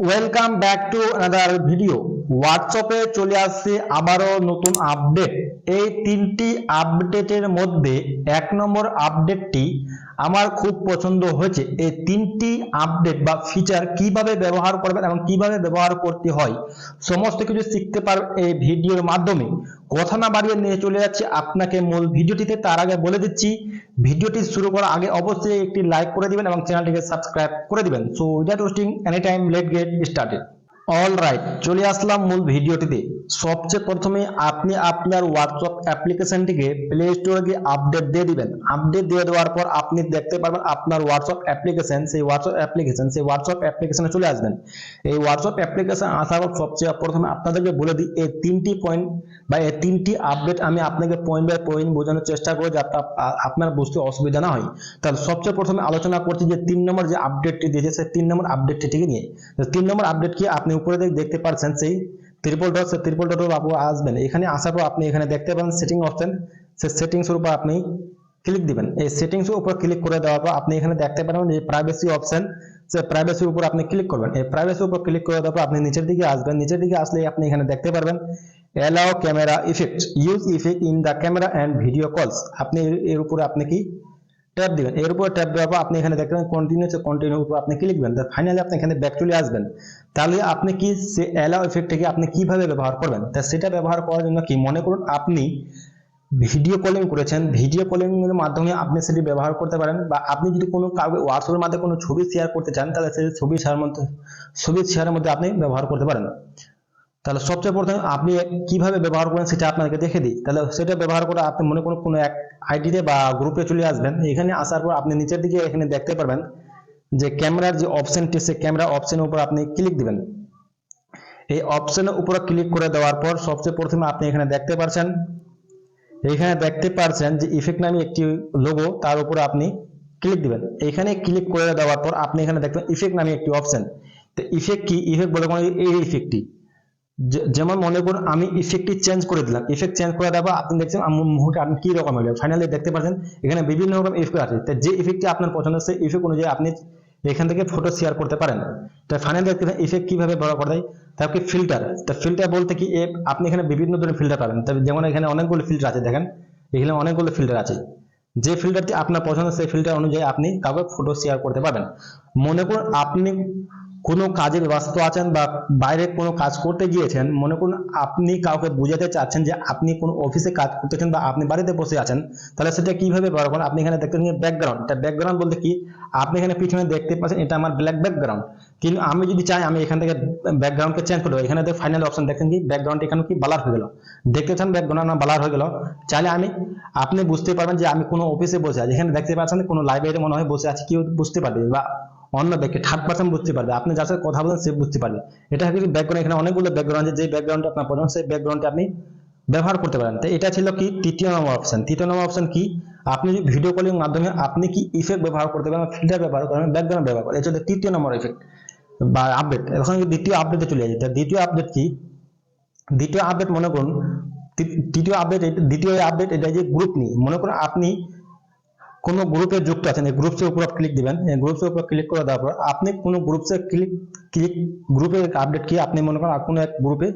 Welcome back to another video হোয়াটসঅ্যাপে চলে আসছে আবারও নতুন আপডেট এই তিনটি আপডেটের মধ্যে এক নম্বর আপডেটটি আমার খুব পছন্দ হয়েছে। এই তিনটি আপডেট বা ফিচার কীভাবে ব্যবহার করবেন এবং কীভাবে ব্যবহার করতে হয়, সমস্ত কিছু শিখতে পারবেন এই ভিডিওর মাধ্যমে। কথা না বাড়িয়ে নিয়ে চলে যাচ্ছে আপনাকে মূল ভিডিওটিতে। তার আগে বলে দিচ্ছি, ভিডিওটি শুরু করার আগে অবশ্যই একটি লাইক করে দিবেন এবং চ্যানেলটিকে সাবস্ক্রাইব করে দিবেন। So without wasting any time let get started all right চলে আসলাম মূল ভিডিওটিতে। সবচেয়ে প্রথমে আপনি আপনার হোয়াটসঅ্যাপ অ্যাপ্লিকেশনটিকে প্লে স্টোরে গিয়ে আপডেট দিয়ে দিবেন। আপডেট দিয়ে দেওয়ার পর আপনি দেখতে পারবেন আপনার হোয়াটসঅ্যাপ অ্যাপ্লিকেশন সেই হোয়াটসঅ্যাপ অ্যাপ্লিকেশন সেই হোয়াটসঅ্যাপ অ্যাপ্লিকেশনে চলে আসবেন। এই হোয়াটসঅ্যাপ অ্যাপ্লিকেশন আসার পর সবচেয়ে প্রথমে আপনাদেরকে বলে দিই, এই তিনটি পয়েন্ট বা এই তিনটি আপডেট আমি আপনাকে পয়েন্ট বাই পয়েন্ট বোঝানোর চেষ্টা করব যাতে আপনার বুঝতে অসুবিধা না হয়। তাহলে সবচেয়ে প্রথমে আলোচনা করছি যে তিন নম্বর যে আপডেটটি দিয়েছে, সেই তিন নম্বর আপডেটটি ঠিক নিয়ে তিন নম্বর আপডেট কি? আপনি উপরে দেখতে পাচ্ছেন সেই ত্রিপল ডট সেই ত্রিপল ডট আপনি আসবেন। এখানে আসার পর আপনি এখানে দেখতে পাবেন সেটিং অপশন সেই সেটিংস এর উপর আপনি ক্লিক দিবেন। এই সেটিংস এর উপর ক্লিক করে দেওয়ার পর আপনি এখানে দেখতে পাবেন যে প্রাইভেসি অপশন সে প্রাইভেসির উপর আপনি ক্লিক করবেন। এই প্রাইভেসির উপর ক্লিক করে দেওয়ার পর আপনি নিচের দিকে আসবেন। নিচের দিকে আসলে আপনি এখানে দেখতে পারবেন allow camera effect use effect in the camera and video calls আপনি এর উপরে আপনি কি ট্যাপ দিবেন। এর উপর ট্যাপ দেওয়ার পর আপনি এখানে দেখবেন কন্টিনিউ কন্টিনিউ উপর আপনি ক্লিক দিবেন। ফাইনালি আপনি এখানে ব্যাক চলে আসবেন। তাহলে আপনি কি সে অ্যালাউ ইফেক্টটাকে আপনি কীভাবে ব্যবহার করবেন? তা সেটা ব্যবহার করার জন্য কি মনে করুন, আপনি ভিডিও কলিং করেছেন। ভিডিও কলিং এর মাধ্যমে আপনি সেটি ব্যবহার করতে পারেন বা আপনি যদি কোনো কাউকে হোয়াটসঅ্যাপের মাধ্যমে কোনো ছবি শেয়ার করতে চান, তাহলে সেই ছবি শেয়ার মধ্যে ছবি শেয়ারের মধ্যে আপনি ব্যবহার করতে পারেন। তাহলে সবচেয়ে প্রথমে আপনি কীভাবে ব্যবহার করেন সেটা আপনাকে দেখে দিই। তাহলে সেটা ব্যবহার করে আপনি মনে করুন কোনো এক আইডিতে বা গ্রুপে চলে আসবেন। এখানে আসার পর আপনি নিচের দিকে এখানে দেখতে পারবেন যে ক্যামেরার যে অপশনটি সে ক্যামেরা অপশনের উপর আপনি ক্লিক দিবেন। এই অপশনের উপরে ক্লিক করে দেওয়ার পর সবচেয়ে প্রথমে আপনি এখানে দেখতে পারছেন, এখানে দেখতে পারছেন যে ইফেক্ট নামে একটি লোগো তার উপরে আপনি ক্লিক দিবেন। এখানে ক্লিক করে দেওয়ার পর আপনি এখানে দেখবেন ইফেক্ট নামে একটি অপশন তো ইফেক্ট কি? ইফেক্ট বলে কোনো এই ইফেক্টটি যেমন মনে করুন আমি ইফেক্টটি চেঞ্জ করে দিলাম। ইফেক্ট চেঞ্জ করে দেওয়া আপনি দেখছেন মুহূর্তে আপনি কি রকম হলো ফাইনালি দেখতে পাচ্ছেন এখানে বিভিন্ন রকম ইফেক্ট আছে। তো যে ইফেক্টটি আপনার পছন্দ সেই ইফেক্ট অনুযায়ী আপনি এখান থেকে ফটো শেয়ার করতে পারেন। তো ফাইনালি দেখতে পাচ্ছেন ইফেক্ট কীভাবে ব্যবহার করা যায়? তারপরে ফিল্টার তো ফিল্টার বলতে কি আপনি এখানে বিভিন্ন ধরনের ফিল্টার পাবেন। তবে যেমন এখানে অনেকগুলো ফিল্টার আছে, দেখেন। এখানে অনেকগুলো ফিল্টার আছে। যে ফিল্টারটি আপনার পছন্দ, সেই ফিল্টার অনুযায়ী আপনি কাউকে ফটো শেয়ার করতে পারবেন। মনে করুন আপনি কোনো কাজে ব্যস্ত আছেন বা বাইরে কোনো কাজ করতে গিয়েছেন, মনে করুন আপনি কাউকে বোঝাতে চাচ্ছেন যে আপনি কোনো অফিসে কাজ করতেছেন বা আপনি বাড়িতে বসে আছেন, তাহলে সেটা কীভাবে ব্যবহার করেন? আপনি এখানে দেখতে পাচ্ছেন ব্যাকগ্রাউন্ড এটা ব্যাকগ্রাউন্ড বলতে কি? আপনি এখানে পিছনে দেখতে পাচ্ছেন এটা আমার ব্ল্যাক ব্যাকগ্রাউন্ড কিন্তু আমি যদি চাই, আমি এখান থেকে ব্যাকগ্রাউন্ডকে চেঞ্জ করব এখানে ফাইনাল অপশন দেখেন কি? ব্যাকগ্রাউন্ড এখানে কি? বালার হয়ে গেল। দেখতে পাচ্ছেন ব্যাকগ্রাউন্ড আমার বালার হয়ে গেল। চাইলে আমি, আপনি বুঝতে পারবেন যে আমি কোনো অফিসে বসে আছি। এখানে দেখতে পাচ্ছেন কোনো লাইব্রেরি মনে হয় বসে আছি, কেউ বুঝতে পারবে বা অন্য ব্যক্তি থার্ড পার্সন বুঝতে পারবে। আপনি যার সাথে কথা বলেন, সে বুঝতে পারবে। এটা হচ্ছে ব্যাকগ্রাউন্ড এখানে অনেকগুলো ব্যাকগ্রাউন্ড আছে। যে ব্যাকগ্রাউন্ডটা আপনার পছন্দ সেই ব্যাকগ্রাউন্ডটা আপনি ব্যবহার করতে পারেন। তো এটা ছিল কি? তৃতীয় নম্বর অপশন তৃতীয় নম্বর অপশন কি? আপনি যদি ভিডিও কলিং মাধ্যমে আপনি কি ইফেক্ট ব্যবহার করতে পারেন ফিল্টার ব্যবহার করেন ব্যাকগ্রাউন্ড ব্যবহার করেন। এটা হচ্ছে তৃতীয় নম্বর ইফেক্ট বা আপডেট এখন দ্বিতীয় আপডেটে চলে যাই দ্বিতীয় আপডেট কি? দ্বিতীয় আপডেট মনে করুন তৃতীয় আপডেট দ্বিতীয় আপডেট এটা যে গ্রুপ নিয়ে মনে করুন আপনি কোনো গ্রুপে যুক্ত আছেন, এই গ্রুপসের উপর ক্লিক দিবেন। এই গ্রুপসের উপর ক্লিক করে দেওয়ার পর আপনি কোনো গ্রুপসে ক্লিক ক্লিক গ্রুপে আপডেট কি আপনি মনে করেন কোনো এক গ্রুপে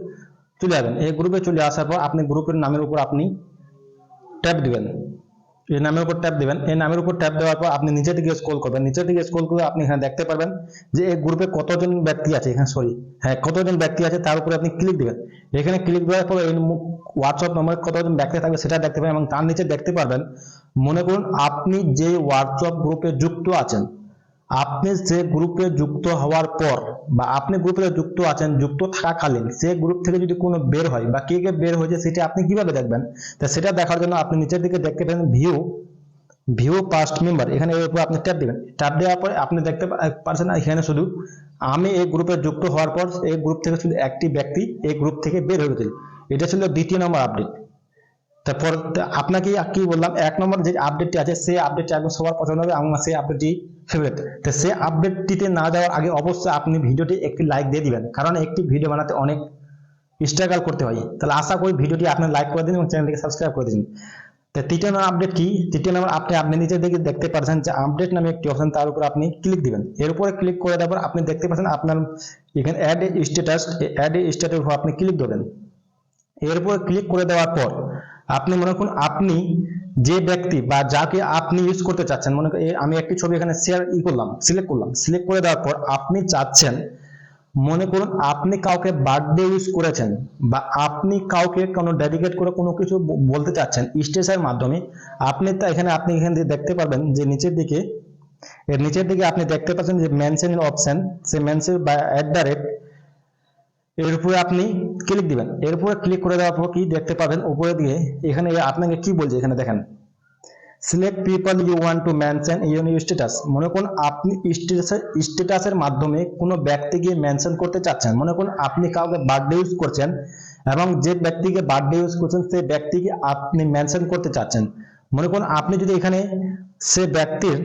চলে যাবেন এই গ্রুপে চলে আসার পর আপনি গ্রুপের নামের উপর আপনি ট্যাপ দিবেন। এই নামের উপর ট্যাপ দিবেন। এই নামের উপর ট্যাপ দেওয়ার পর আপনি নিচের দিকে স্ক্রল করবেন। নিচের দিকে স্ক্রল করে আপনি এখানে দেখতে পারবেন যে এই গ্রুপে কতজন ব্যক্তি আছে এখানে সরি হ্যাঁ কতজন ব্যক্তি আছে তার উপরে আপনি ক্লিক দিবেন। এখানে ক্লিক দেওয়ার পর এই হোয়াটসঅ্যাপ নম্বরে কতজন ব্যক্তি থাকবে সেটা দেখতে পাবেন এবং তার নিচে দেখতে পারবেন। মনে করুন আপনি যে হোয়াটসঅ্যাপ গ্রুপে যুক্ত আছেন আপনি সে গ্রুপে যুক্ত হওয়ার পর বা আপনি গ্রুপে যুক্ত আছেন, যুক্ত থাকাকালীন সে গ্রুপ থেকে যদি কোনো বের হয় বা কে কে বের হয়েছে সেটা আপনি কীভাবে দেখবেন? তা সেটা দেখার জন্য আপনি নিচের দিকে দেখতে পাবেন ভিউ ভিউ পাস্ট মেম্বার এখানে এর উপর আপনি ট্যাপ দিবেন। ট্যাপ দেওয়ার পরে আপনি দেখতে পারছেন এখানে শুধু আমি এই গ্রুপে যুক্ত হওয়ার পর এই গ্রুপ থেকে শুধু একটি ব্যক্তি এই গ্রুপ থেকে বের হয়ে গেছিল এটা ছিল দ্বিতীয় নম্বর আপডেট তারপর আপনাকে কি বললাম? এক নম্বর যে আপডেটটি আছে, সেই আপডেটটি একদম সবার পছন্দ হবে। এবং সেই আপডেটটি ফেভারিট। তো সেই আপডেটটিতে না যাওয়ার আগে অবশ্যই আপনি ভিডিওটি একটি লাইক দিয়ে দিবেন, কারণ একটি ভিডিও বানাতে অনেক স্ট্রাগল করতে হয়। তাহলে আশা করি ভিডিওটি আপনি লাইক করে দিন এবং চ্যানেলটিকে সাবস্ক্রাইব করে দিন। তো তৃতীয় নম্বর আপডেট কি? তৃতীয় নম্বর আপনি আপনি নিচের দিকে দেখতে পাচ্ছেন যে আপডেট নামে একটি অপশন তার উপর আপনি ক্লিক দিবেন। এর উপরে ক্লিক করে দেওয়ার আপনি দেখতে পাচ্ছেন আপনার এখানে অ্যাড স্ট্যাটাস অ্যাড স্ট্যাটাস উপর আপনি ক্লিক দেবেন এর উপর ক্লিক করে দেওয়ার পর আপনি মনে করুন আপনি যে ব্যক্তি বা যাকে আপনি ইউজ করতে চাচ্ছেন, মনে করেন আমি একটি ছবি এখানে শেয়ার ই করলাম সিলেক্ট করলাম সিলেক্ট করে দেওয়ার পর আপনি চাচ্ছেন, মনে করুন, আপনি কাউকে বার্থডে ইউজ করেছেন বা আপনি কাউকে কোনো ডেডিকেট করে কোনো কিছু বলতে চাচ্ছেন স্টেজের মাধ্যমে, আপনি তা এখানে, আপনি এখান থেকে দেখতে পারবেন যে নিচের দিকে, এর নিচের দিকে আপনি দেখতে পাচ্ছেন যে মেনশন অপশন সে মেনশন বা অ্যাট দ্য রেট এর উপরে আপনি ক্লিক দিবেন। এর উপরে ক্লিক করে দেওয়ার পর কি দেখতে পাবেন? উপরে দিয়ে এখানে আপনাকে কি বলছে এখানে দেখেন। Select people you want to mention Yoon status মনে করুন আপনি স্ট্যাটাসের স্ট্যাটাসের মাধ্যমে কোনো ব্যক্তি গিয়ে মেনশন করতে চাচ্ছেন। মনে করুন আপনি কাউকে বার্থডে ইউজ করছেন এবং যে ব্যক্তিকে বার্থডে ইউজ করছেন সেই ব্যক্তিকে আপনি মেনশন করতে চাচ্ছেন। মনে করুন আপনি যদি এখানে সে ব্যক্তির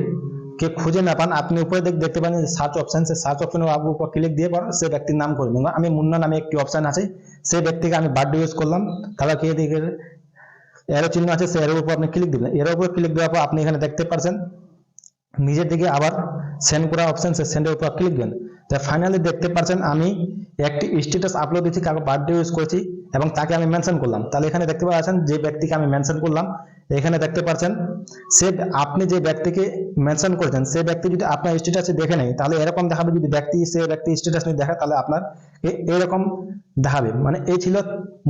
কে খুঁজে না পান, আপনি উপরে দেখ- দেখতে পান সার্চ অপশন সে সার্চ অপশনে উপর ক্লিক দিয়ে পর সে ব্যক্তির নাম করে নেবেন আমি মুন্না নামে একটি অপশন আছে, সেই ব্যক্তিকে আমি বার্থডে ইউজ করলাম। তাহলে কি এদিকে এরো চিহ্ন আছে সে এর উপর আপনি ক্লিক দিবেন এর উপর ক্লিক দেওয়ার পর আপনি এখানে দেখতে পাচ্ছেন নিজের দিকে আবার সেন্ড করা অপশন সে সেন্ডের উপর ক্লিক দিবেন তো ফাইনালি দেখতে পাচ্ছেন আমি একটি স্ট্যাটাস আপলোড দিচ্ছি কাউকে বার্থডে ইউজ করছি, এবং তাকে আমি মেনশন করলাম। তাহলে এখানে দেখতে পাচ্ছেন, যে ব্যক্তিকে আমি মেনশন করলাম এখানে দেখতে পাচ্ছেন, সে আপনি যে ব্যক্তিকে মেনশন করেছেন, সে ব্যক্তি যদি আপনার স্ট্যাটাসে দেখে নেয়, তাহলে এরকম দেখাবে যদি ব্যক্তি, সে ব্যক্তি স্ট্যাটাস নিয়ে দেখে, তাহলে আপনার এরকম দেখাবে। মানে এই ছিল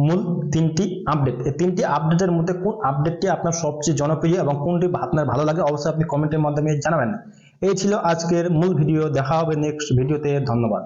মূল তিনটি আপডেট এই তিনটি আপডেটের মধ্যে কোন আপডেটটি আপনার সবচেয়ে জনপ্রিয় এবং কোনটি আপনার ভালো লাগে, অবশ্যই আপনি কমেন্টের মাধ্যমে জানাবেন। এই ছিল আজকের মূল ভিডিও দেখা হবে নেক্সট ভিডিওতে ধন্যবাদ।